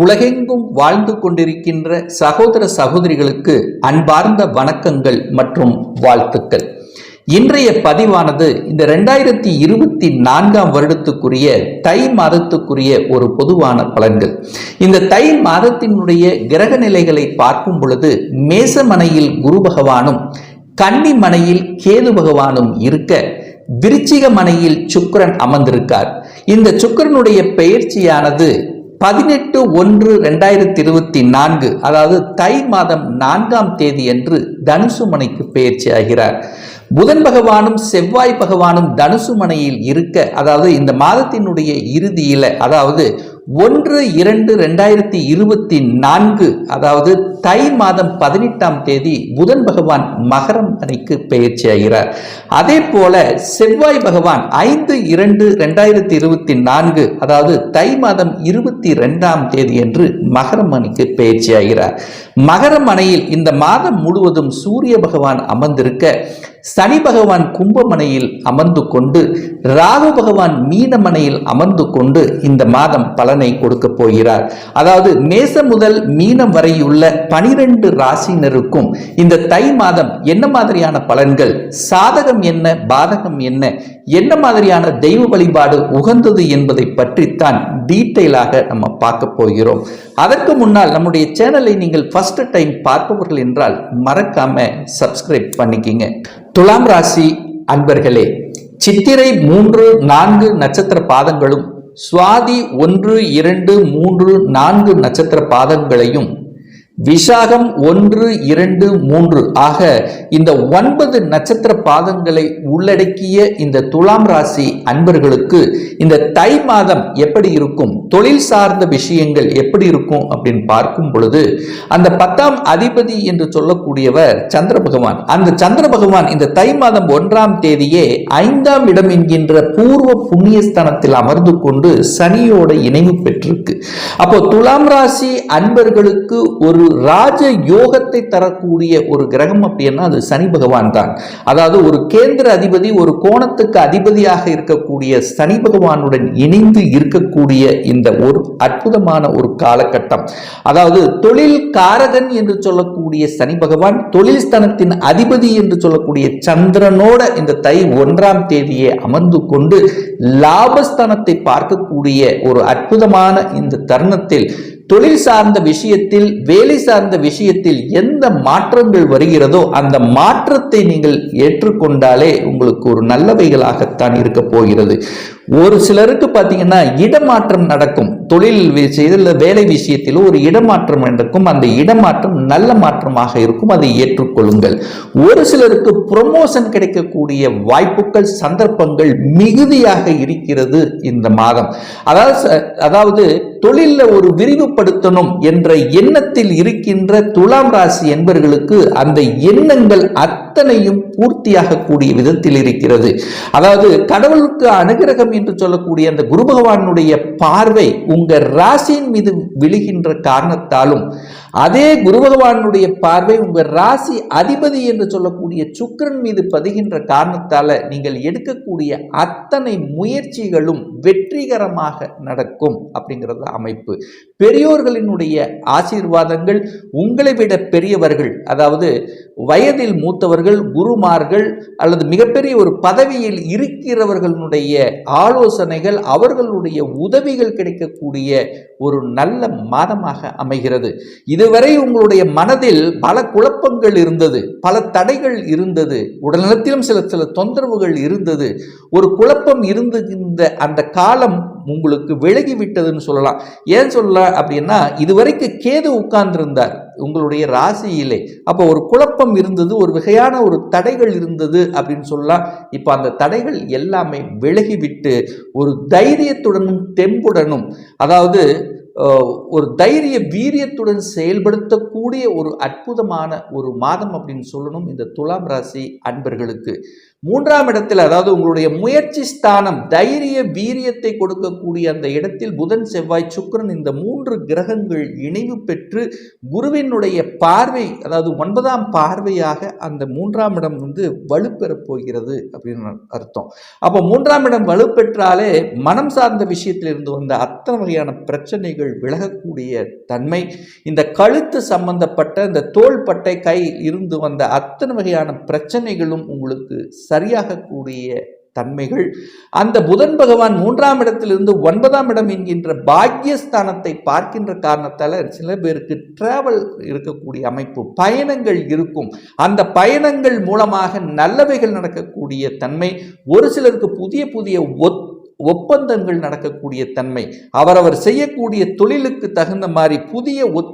உலகெங்கும் வாழ்ந்து கொண்டிருக்கின்ற சகோதர சகோதரிகளுக்கு அன்பார்ந்த வணக்கங்கள் மற்றும் வாழ்த்துக்கள். இன்றைய பதிவானது இந்த ரெண்டாயிரத்தி இருபத்தி நான்காம் வருடத்துக்குரிய தை மாதத்துக்குரிய ஒரு பொதுவான பலன்கள். இந்த தை மாதத்தினுடைய கிரக நிலைகளை பார்க்கும் பொழுது மேசமனையில் குரு பகவானும் கன்னி மனையில் கேது பகவானும் இருக்க விருச்சிக மனையில் சுக்கரன் அமர்ந்திருக்கார். இந்த சுக்கிரனுடைய பெயர்ச்சியானது பதினெட்டு ஒன்று ரெண்டாயிரத்தி இருபத்தி நான்கு அதாவது தை மாதம் நான்காம் தேதி என்று தனுசு மனைக்கு ஆகிறார். புதன் பகவானும் செவ்வாய் பகவானும் தனுசு மனையில் இருக்க அதாவது இந்த மாதத்தினுடைய இறுதியில அதாவது ஒன்று இரண்டு ரெண்டாயிரத்தி இருபத்தி நான்கு அதாவது தை மாதம் பதினெட்டாம் தேதி புதன் பகவான் மகரம் அணைக்கு பெயர்ச்சி ஆகிறார் அதே போல செவ்வாய் பகவான் ஐந்து இரண்டு ரெண்டாயிரத்தி இருபத்தி நான்கு அதாவது தை மாதம் இருபத்தி ரெண்டாம் தேதி என்று மகரம் அணிக்கு பெயர்ச்சி ஆகிறார் மகரம் அணையில் இந்த மாதம் முழுவதும் சூரிய பகவான் அமர்ந்திருக்க சனி பகவான் கும்பமனையில் அமர்ந்து கொண்டு ராகு பகவான் மீனமனையில் அமர்ந்து கொண்டு இந்த மாதம் பலனை கொடுக்க போகிறார். அதாவது மேசம் முதல் மீனம் வரையுள்ள பனிரெண்டு ராசினருக்கும் இந்த தை மாதம் என்ன மாதிரியான பலன்கள்? சாதகம் என்ன? பாதகம் என்ன? என்ன மாதிரியான தெய்வ வழிபாடு உகந்தது என்பதை பற்றித்தான் டீட்டெயிலாக நம்ம பார்க்க போகிறோம். அதற்கு முன்னால் நம்முடைய சேனலை நீங்கள் ஃபர்ஸ்ட் டைம் பார்ப்பவர்கள் என்றால் மறக்காம சப்ஸ்கிரைப் பண்ணிக்கிங்க. துலாம் ராசி அன்பர்களே சித்திரை மூன்று நான்கு நட்சத்திர பாதங்களும் சுவாதி ஒன்று இரண்டு மூன்று நான்கு நட்சத்திர பாதங்களையும் விசாகம் ஒன்று இரண்டு மூன்று. ஆக இந்த ஒன்பது நட்சத்திர பாதங்களை உள்ளடக்கிய இந்த துலாம் ராசி அன்பர்களுக்கு இந்த தை மாதம் எப்படி இருக்கும்? தொழில் சார்ந்த விஷயங்கள் எப்படி இருக்கும் அப்படின்னு பார்க்கும் பொழுது அந்த பத்தாம் அதிபதி என்று சொல்லக்கூடியவர் சந்திர பகவான். அந்த சந்திர பகவான் இந்த தை மாதம் ஒன்றாம் தேதியே ஐந்தாம் இடம் என்கின்ற பூர்வ புண்ணியஸ்தானத்தில் அமர்ந்து கொண்டு சனியோட இணைவு பெற்றிருக்கு. அப்போ துலாம் ராசி அன்பர்களுக்கு ஒரு ராஜ யோகத்தை தரக்கூடிய ஒரு கிரகம் அப்படின்னா அது சனி பகவான் தான். அதாவது ஒரு கேந்திர அதிபதி ஒரு கோணத்துக்கு அதிபதியாக இருக்கக்கூடிய சனி பகவானுடன் இணைந்து இருக்கக்கூடிய இந்த ஒரு அற்புதமான ஒரு காலகட்டம். அதாவது தொழில் காரகன் என்று சொல்லக்கூடிய சனி பகவான் தொழில் ஸ்தனத்தின் அதிபதி என்று சொல்லக்கூடிய சந்திரனோட இந்த தை ஒன்றாம் தேதியை அமர்ந்து கொண்டு லாபஸ்தானத்தை பார்க்கக்கூடிய ஒரு அற்புதமான இந்த தருணத்தில் தொழில் சார்ந்த விஷயத்தில் வேலை சார்ந்த விஷயத்தில் எந்த மாற்றங்கள் வருகிறதோ அந்த மாற்றத்தை நீங்கள் ஏற்றுக்கொண்டாலே உங்களுக்கு ஒரு நல்லவைகளாகத்தான் இருக்க போகிறது. ஒரு சிலருக்கு பார்த்தீங்கன்னா இடமாற்றம் நடக்கும். தொழில் விஷயத்தில் வேலை விஷயத்தில் ஒரு இடமாற்றம் நடக்கும். அந்த இடமாற்றம் நல்ல மாற்றமாக இருக்கும். அதை ஏற்றுக்கொள்ளுங்கள். ஒரு சிலருக்கு ப்ரொமோஷன் கிடைக்கக்கூடிய வாய்ப்புகள் சந்தர்ப்பங்கள் மிகுதியாக இருக்கிறது இந்த மாதம். அதாவது அதாவது தொழிலில் ஒரு விரிவுபடுத்தணும் என்ற எண்ணத்தில் இருக்கின்ற துலாம் ராசி என்பவர்களுக்கு அந்த எண்ணங்கள் அத்தனையும் பூர்த்தியாகக்கூடிய விதத்தில் இருக்கிறது. அதாவது கடவுளுக்கு அனுகிரகம் என்று சொல்லக்கூடிய அந்த குரு பகவானுடைய பார்வை உங்க ராசியின் மீது விழுகின்ற காரணத்தாலும் அதே குரு பகவானுடைய பார்வை உங்க ராசி அதிபதி என்று சொல்லக்கூடிய சுக்கரன் மீது பதிகின்ற காரணத்தால நீங்கள் எடுக்கக்கூடிய அத்தனை முயற்சிகளும் வெற்றிகரமாக நடக்கும் அப்படிங்கிறது அமைப்பு. பெரியோர்களினுடைய ஆசீர்வாதங்கள் உங்களை விட பெரியவர்கள் அதாவது வயதில் மூத்தவர்கள் குருமார்கள் அல்லது மிகப்பெரிய ஒரு பதவியில் இருக்கிறவர்களுடைய ஆலோசனைகள் அவர்களுடைய உதவிகள் கிடைக்கக்கூடிய ஒரு நல்ல மாதமாக அமைகிறது. இதுவரை உங்களுடைய மனதில் பல குழப்பங்கள் இருந்தது பல தடைகள் இருந்தது உடல்நலத்திலும் சில சில தொந்தரவுகள் இருந்தது. ஒரு குழப்பம் இருந்துகின்ற அந்த காலம் உங்களுக்கு விலகி விட்டதுன்னு சொல்லலாம். ஏன் சொல்லலாம் அப்படின்னா இதுவரைக்கும் கேது உட்கார்ந்திருந்தார். உங்களுடைய ராசியிலே. அப்போ ஒரு குழப்பம் இருந்தது ஒரு வகையான ஒரு தடைகள் இருந்தது அப்படின்னு சொல்லலாம். இப்போ அந்த தடைகள் எல்லாமே விலகிவிட்டு ஒரு தைரியத்துடனும் தெம்புடனும் அதாவது ஒரு தைரிய வீரியத்துடன் செயல்படுத்தக்கூடிய ஒரு அற்புதமான ஒரு மாதம் அப்படின்னு சொல்லணும் இந்த துலாம் ராசி அன்பர்களுக்கு. மூன்றாம் இடத்தில் அதாவது உங்களுடைய முயற்சி ஸ்தானம் தைரிய வீரியத்தை கொடுக்கக்கூடிய அந்த இடத்தில் புதன் செவ்வாய் சுக்கிரன் இந்த மூன்று கிரகங்கள் இணைவு பெற்று குருவினுடைய பார்வை அதாவது ஒன்பதாம் பார்வையாக அந்த மூன்றாம் இடம் வந்து வலுப்பெறப் போகிறது அப்படின்னு அர்த்தம். அப்போ மூன்றாம் இடம் வலுப்பெற்றாலே மனம் சார்ந்த விஷயத்திலிருந்து வந்த அத்தனை வகையான பிரச்சனைகள் விலகக்கூடிய தன்மை இந்த கழுத்து சம்பந்தப்பட்ட இந்த தோள்பட்டை கை இருந்து வந்த அத்தனை வகையான பிரச்சனைகளும் உங்களுக்கு சரியாகக்கூடிய தன்மைகள். அந்த புதன் பகவான் மூன்றாம் இடத்திலிருந்து ஒன்பதாம் இடம் என்கின்ற பாக்கியஸ்தானத்தை பார்க்கின்ற காரணத்தால் சில பேருக்கு டிராவல் இருக்கக்கூடிய அமைப்பு பயணங்கள் இருக்கும். அந்த பயணங்கள் மூலமாக நல்லவைகள் நடக்கக்கூடிய தன்மை ஒரு சிலருக்கு புதிய புதிய ஒத் ஒப்பந்தங்கள் நடக்கக்கூடிய தன்மை. அவரவர் செய்யக்கூடிய தொழிலுக்கு தகுந்த மாதிரி புதிய ஒத்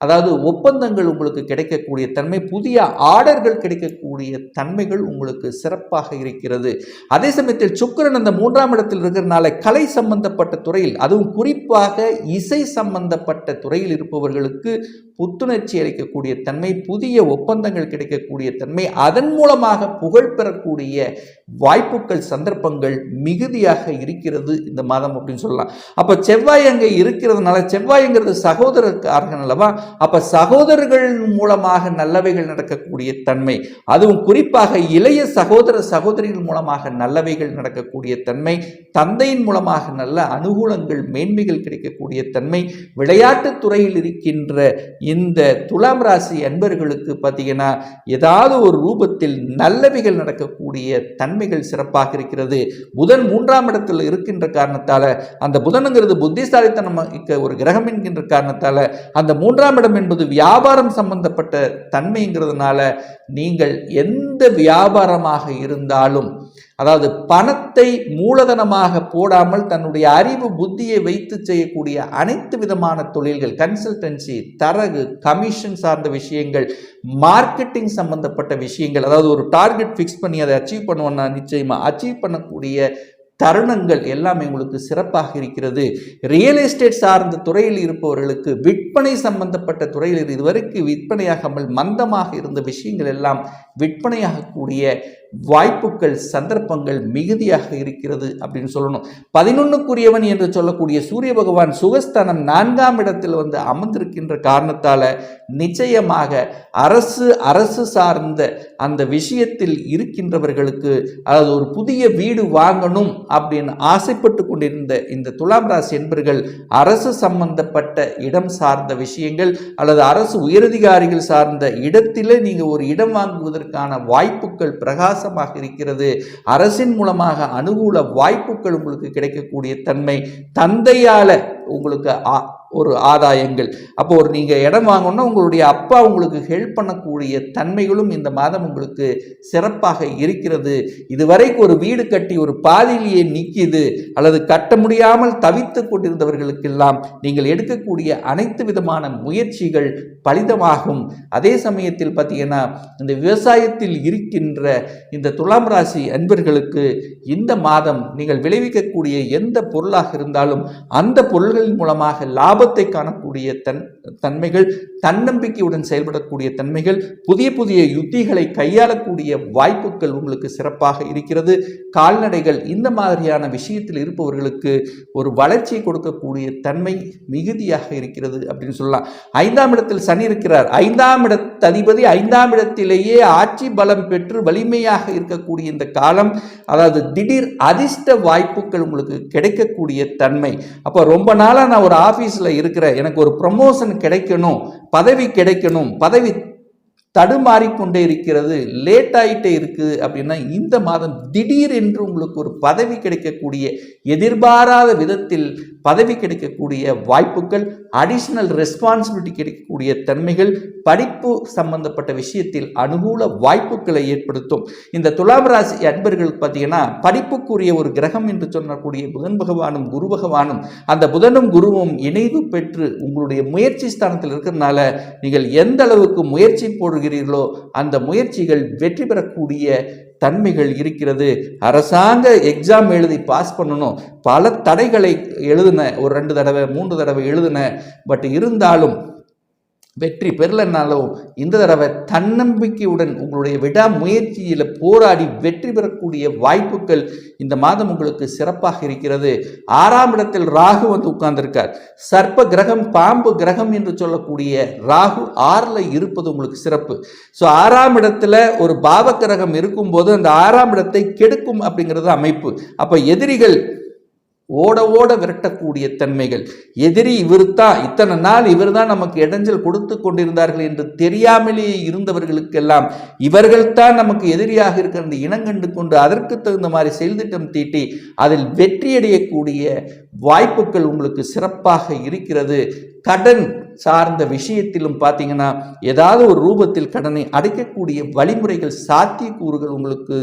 அதாவது ஒப்பந்தங்கள் உங்களுக்கு கிடைக்கக்கூடிய தன்மை புதிய ஆர்டர்கள் கிடைக்கக்கூடிய தன்மைகள் உங்களுக்கு சிறப்பாக இருக்கிறது. அதே சமயத்தில் சுக்கிரன் அந்த மூன்றாம் இடத்தில் இருக்கிறனால கலை சம்பந்தப்பட்ட துறையில் அதுவும் குறிப்பாக இசை சம்பந்தப்பட்ட துறையில் இருப்பவர்களுக்கு புத்துணர்ச்சி அளிக்கக்கூடிய தன்மை புதிய ஒப்பந்தங்கள் கிடைக்கக்கூடிய தன்மை அதன் மூலமாக புகழ் பெறக்கூடிய வாய்ப்புகள் சந்தர்ப்பங்கள் மிகுதியாக இருக்கிறது இந்த மாதம் அப்படின்னு சொல்லலாம். அப்போ செவ்வாய் அங்கே இருக்கிறதுனால செவ்வாய்ங்கிறது சகோதரக்காரர்கள் அல்லவா அப்போ சகோதரர்கள் மூலமாக நல்லவைகள் நடக்கக்கூடிய தன்மை அதுவும் குறிப்பாக இளைய சகோதர சகோதரிகள் மூலமாக நல்லவைகள் நடக்கக்கூடிய தன்மை தந்தையின் மூலமாக நல்ல அனுகூலங்கள் மேன்மைகள் கிடைக்கக்கூடிய தன்மை விளையாட்டுத் துறையில் இருக்கின்ற இந்த துலாம் ராசி அன்பர்களுக்கு பார்த்தீங்கன்னா ஏதாவது ஒரு ரூபத்தில் நல்லவைகள் நடக்கக்கூடிய தன்மைகள் சிறப்பாக இருக்கிறது. புதன் மூன்றாம் இடத்தில் இருக்கின்ற காரணத்தால அந்த புதனுங்கிறது புத்திசாலித்தனம் ஒரு கிரகம் என்கின்ற காரணத்தால அந்த மூன்றாம் இடம் என்பது வியாபாரம் சம்பந்தப்பட்ட தன்மைங்கிறதுனால நீங்கள் எந்த வியாபாரமாக இருந்தாலும் அதாவது பணத்தை மூலதனமாக போடாமல் தன்னுடைய அறிவு புத்தியை வைத்து செய்யக்கூடிய அனைத்து விதமான தொழில்கள் கன்சல்டன்சி தரகு கமிஷன் சார்ந்த விஷயங்கள் மார்க்கெட்டிங் சம்பந்தப்பட்ட விஷயங்கள் அதாவது ஒரு டார்கெட் ஃபிக்ஸ் பண்ணி அதை அச்சீவ் பண்ணுவோம்னா நிச்சயமாக அச்சீவ் பண்ணக்கூடிய தருணங்கள் எல்லாமே உங்களுக்கு சிறப்பாக இருக்கிறது. ரியல் எஸ்டேட் சார்ந்த துறையில் இருப்பவர்களுக்கு விற்பனை சம்பந்தப்பட்ட துறையில் இதுவரைக்கு விற்பனையாகாமல் மந்தமாக இருந்த விஷயங்கள் எல்லாம் விற்பனையாகக்கூடிய வாய்ப்புகள் சந்தர்ப்பங்கள் மிகுதியாக இருக்கிறது அப்படின்னு சொல்லணும். பதினொன்னுக்குரியவன் என்று சொல்லக்கூடிய சூரிய பகவான் சுகஸ்தானம் நான்காம் இடத்தில் வந்து அமர்ந்திருக்கின்ற காரணத்தால் நிச்சயமாக அரசு அரசு சார்ந்த அந்த விஷயத்தில் இருக்கின்றவர்களுக்கு அதாவது ஒரு புதிய வீடு வாங்கணும் அப்படின்னு ஆசைப்பட்டு கொண்டிருந்த இந்த துலாம் ராசி என்பர்கள் அரசு சம்பந்தப்பட்ட இடம் சார்ந்த விஷயங்கள் அல்லது அரசு உயரதிகாரிகள் சார்ந்த இடத்திலே நீங்கள் ஒரு இடம் வாங்குவதற்கான வாய்ப்புகள் பிரகாசமாக இருக்கிறது. அரசின் மூலமாக அனுகூல வாய்ப்புகள் உங்களுக்கு கிடைக்கக்கூடிய தன்மை தந்தையால் உங்களுக்கு ஒரு ஆதாயங்கள். அப்போ ஒரு நீங்கள் இடம் வாங்கணும்னா உங்களுடைய அப்பா உங்களுக்கு ஹெல்ப் பண்ணக்கூடிய தன்மைகளும் இந்த மாதம் உங்களுக்கு சிறப்பாக இருக்கிறது. இதுவரைக்கும் ஒரு வீடு கட்டி ஒரு பாதியிலேயே நிற்கிது அல்லது கட்ட முடியாமல் தவித்து கொண்டிருந்தவர்களுக்கெல்லாம் நீங்கள் எடுக்கக்கூடிய அனைத்து விதமான முயற்சிகள் பலிதமாகும். அதே சமயத்தில் பார்த்தீங்கன்னா இந்த விவசாயத்தில் இருக்கின்ற இந்த துலாம் ராசி அன்பர்களுக்கு இந்த மாதம் நீங்கள் விளைவிக்கக்கூடிய எந்த பொருளாக இருந்தாலும் அந்த பொருள்களின் மூலமாக லாபம் லாபத்தை காணக்கூடிய தன் தன்மைகள் தன்னம்பிக்கையுடன் செயல்படக்கூடிய தன்மைகள் புதிய புதிய யுத்திகளை கையாளக்கூடிய வாய்ப்புகள் உங்களுக்கு சிறப்பாக இருக்கிறது. கால்நடைகள் இந்த மாதிரியான விஷயத்தில் இருப்பவர்களுக்கு ஒரு வளர்ச்சியை கொடுக்கக்கூடிய தன்மை மிகுதியாக இருக்கிறது அப்படின்னு சொல்லலாம். ஐந்தாம் இடத்தில் சனி இருக்கிறார். ஐந்தாம் இட அதிபதி ஐந்தாம் இடத்திலேயே ஆட்சி பலம் பெற்று வலிமையாக இருக்கக்கூடிய இந்த காலம் அதாவது திடீர் அதிர்ஷ்ட வாய்ப்புகள் உங்களுக்கு கிடைக்கக்கூடிய தன்மை. அப்போ ரொம்ப நாளாக நான் ஒரு ஆஃபீஸில் இருக்கிற எனக்கு ஒரு ப்ரமோஷன் கிடைக்கணும் பதவி கிடைக்கணும் பதவி தடுமாறிக்கொண்டே இருக்கிறது லேட் ஆகிட்டே இருக்குது அப்படின்னா இந்த மாதம் திடீர் என்று உங்களுக்கு ஒரு பதவி கிடைக்கக்கூடிய எதிர்பாராத விதத்தில் பதவி கிடைக்கக்கூடிய வாய்ப்புகள் அடிஷ்னல் ரெஸ்பான்சிபிலிட்டி கிடைக்கக்கூடிய தன்மைகள் படிப்பு சம்பந்தப்பட்ட விஷயத்தில் அனுகூல வாய்ப்புகளை ஏற்படுத்தும். இந்த துலாம் ராசி அன்பர்கள் பார்த்தீங்கன்னா படிப்புக்குரிய ஒரு கிரகம் என்று சொல்லக்கூடிய புதன் பகவானும் குரு பகவானும் அந்த புதனும் குருவும் இணைவு பெற்று உங்களுடைய முயற்சி ஸ்தானத்தில் இருக்கிறதுனால நீங்கள் எந்த அளவுக்கு முயற்சி போடுகிறீர்களோ அந்த முயற்சிகள் வெற்றி பெறக்கூடிய தன்மைகள் இருக்கிறது. அரசாங்க எக்ஸாம் எழுதி பாஸ் பண்ணணும். பல தடைகளை எழுதின ஒரு ரெண்டு தடவை மூன்று தடவை எழுதின பட் இருந்தாலும் வெற்றி பெறலைனாலும் இந்த தடவை தன்னம்பிக்கையுடன் உங்களுடைய விடாமுயற்சியில் போராடி வெற்றி பெறக்கூடிய வாய்ப்புகள் இந்த மாதம் உங்களுக்கு சிறப்பாக இருக்கிறது. ஆறாம் இடத்தில் ராகு வந்து உட்கார்ந்திருக்கார். சர்ப்ப கிரகம் பாம்பு கிரகம் என்று சொல்லக்கூடிய ராகு ஆறில் இருப்பது உங்களுக்கு சிறப்பு. ஸோ ஆறாம் இடத்துல ஒரு பாவ கிரகம் இருக்கும்போது அந்த ஆறாம் இடத்தை கெடுக்கும் அப்படிங்கிறது அமைப்பு. அப்போ எதிரிகள் ஓட ஓட விரட்டக்கூடிய தன்மைகள். எதிரி இவர் தான் இத்தனை நாள் இவர்தான் நமக்கு இடைஞ்சல் கொடுத்து கொண்டிருந்தார்கள் என்று தெரியாமலேயே இருந்தவர்களுக்கெல்லாம் இவர்கள்தான் நமக்கு எதிரியாக இருக்கிற அந்த இனங்கண்டு கொண்டு அதற்கு தகுந்த மாதிரி செயல்திட்டம் தீட்டி அதில் வெற்றியடையக்கூடிய வாய்ப்புகள் உங்களுக்கு சிறப்பாக இருக்கிறது. கடன் சார்ந்த விஷயத்திலும் பார்த்தீங்கன்னா ஏதாவது ஒரு ரூபத்தில் கடனை அடைக்கக்கூடிய வழிமுறைகள் சாத்தியக்கூறுகள் உங்களுக்கு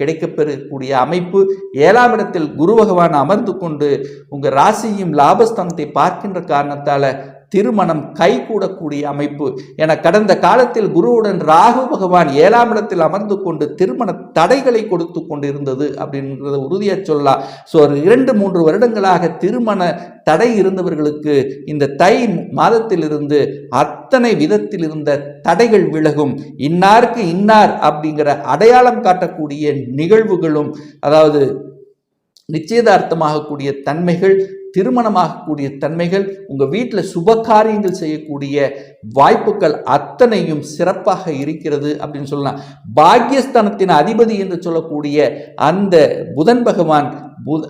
கிடைக்கப்பெறக்கூடிய அமைப்பு ஏழாம் இடத்தில் குரு பகவான் அமர்ந்து கொண்டு உங்கள் ராசியும் லாபஸ்தானத்தை பார்க்கின்ற காரணத்தால் திருமணம் கைகூடக்கூடிய அமைப்பு. என கடந்த காலத்தில் குருவுடன் ராகு பகவான் ஏழாம் இடத்தில் அமர்ந்து கொண்டு திருமண தடைகளை கொடுத்து கொண்டிருந்தது அப்படின்றத உறுதியாக சொல்லலாம் ஸோ ஒரு இரண்டு மூன்று வருடங்களாக திருமண தடை இருந்தவர்களுக்கு இந்த தை மாதத்திலிருந்து அத்தனை விதத்தில் இருந்த தடைகள் விலகும். இன்னாருக்கு இன்னார் அப்படிங்கிற அடையாளம் காட்டக்கூடிய நிகழ்வுகளும் அதாவது நிச்சயதார்த்தமாகக்கூடிய தன்மைகள் திருமணமாகக்கூடிய தன்மைகள் உங்கள் வீட்டில் சுப காரியங்கள் செய்யக்கூடிய வாய்ப்புகள் அத்தனையும் சிறப்பாக இருக்கிறது அப்படின்னு சொல்லலாம். பாக்யஸ்தானத்தின் அதிபதி என்று சொல்லக்கூடிய அந்த புதன் பகவான்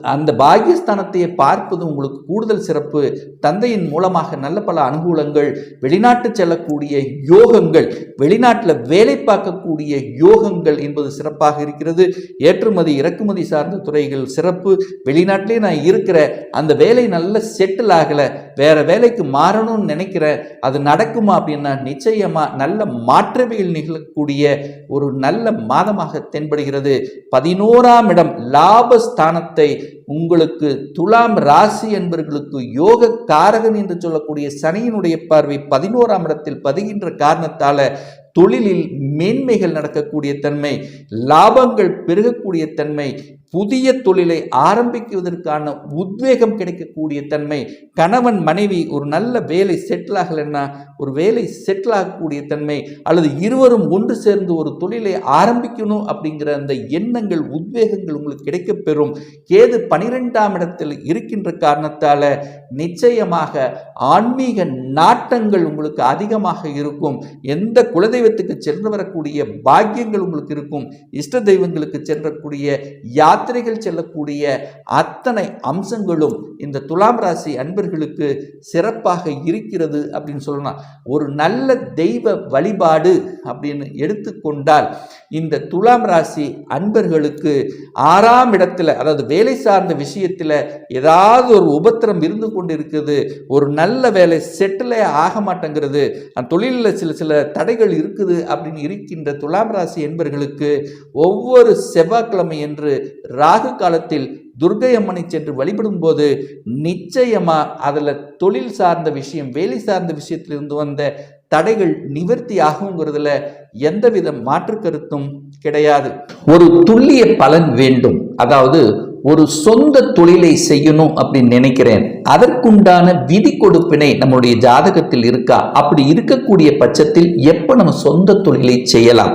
அந்த பாகியஸ்தானத்தை பார்ப்பது உங்களுக்கு கூடுதல் சிறப்பு. தந்தையின் மூலமாக நல்ல பல அனுகூலங்கள் வெளிநாட்டு செல்லக்கூடிய யோகங்கள் வெளிநாட்டில் வேலை பார்க்கக்கூடிய யோகங்கள் என்பது சிறப்பாக இருக்கிறது. ஏற்றுமதி இறக்குமதி சார்ந்த துறைகள் சிறப்பு. வெளிநாட்டிலே நான் இருக்கிற அந்த வேலை நல்ல செட்டில் ஆகலை. வேற வேலைக்கு மாறணும்னு நினைக்கிற அது நடக்குமா அப்படின்னா நிச்சயமா நல்ல மாற்றவியல் நிகழக்கூடிய ஒரு நல்ல மாதமாக தென்படுகிறது. பதினோராம் இடம் லாபஸ்தானத்தை உங்களுக்கு துலாம் ராசி என்பவர்களுக்கு யோக காரகன் என்று சொல்லக்கூடிய சனியினுடைய பார்வை பதினோராம் இடத்தில் பதிகின்ற காரணத்தால தொழிலில் மேன்மைகள் நடக்கக்கூடிய தன்மை லாபங்கள் பெருகக்கூடிய தன்மை புதிய தொழிலை ஆரம்பிக்குவதற்கான உத்வேகம் கிடைக்கக்கூடிய தன்மை கணவன் மனைவி ஒரு நல்ல வேலை செட்டில் ஆகலைன்னா ஒரு வேலை செட்டில் ஆகக்கூடிய தன்மை அல்லது இருவரும் ஒன்று சேர்ந்து ஒரு தொழிலை ஆரம்பிக்கணும் அப்படிங்கிற அந்த எண்ணங்கள் உத்வேகங்கள் உங்களுக்கு கிடைக்கப்பெறும் கேது பனிரெண்டாம் இடத்தில் இருக்கின்ற காரணத்தால் நிச்சயமாக ஆன்மீக நாட்டங்கள் உங்களுக்கு அதிகமாக இருக்கும். எந்த குலதெய்வத்துக்கு சென்று வரக்கூடிய பாக்கியங்கள் உங்களுக்கு இருக்கும். இஷ்ட தெய்வங்களுக்கு சென்றக்கூடிய யா யாத்திரைகள் செல்லக்கூடிய அத்தனை அம்சங்களும் இந்த துலாம் ராசி அன்பர்களுக்கு சிறப்பாக இருக்கிறது அப்படின்னு சொல்லலாம் ஒரு நல்ல தெய்வ வழிபாடு அப்படின்னு எடுத்துக்கொண்டால் இந்த துலாம் ராசி அன்பர்களுக்கு ஆறாம் இடத்துல அதாவது வேலை சார்ந்த விஷயத்தில் ஏதாவது ஒரு உபத்திரம் இருந்து கொண்டு இருக்குது ஒரு நல்ல வேலை செட்டிலே ஆக மாட்டேங்கிறது அந்த தொழிலில் சில சில தடைகள் இருக்குது அப்படின்னு இருக்கின்ற துலாம் ராசி என்பர்களுக்கு ஒவ்வொரு செவ்வாய்க்கிழமை என்று ராகு காலத்தில் துர்கை அம்மனை சென்று வழிபடும் போது நிச்சயமா அதில் தொழில் சார்ந்த விஷயம் வேலை சார்ந்த விஷயத்திலிருந்து வந்த தடைகள் நிவர்த்தி ஆகுங்கிறதுல எந்தவித மாற்று கருத்தும் கிடையாது. ஒரு துல்லிய பலன் வேண்டும். அதாவது ஒரு சொந்த தொழிலை செய்யணும் அப்படின்னு நினைக்கிறேன். அதற்குண்டான விதி கொடுப்பினை நம்மளுடைய ஜாதகத்தில் இருக்கா? அப்படி இருக்கக்கூடிய பட்சத்தில் எப்போ நம்ம சொந்த தொழிலை செய்யலாம்?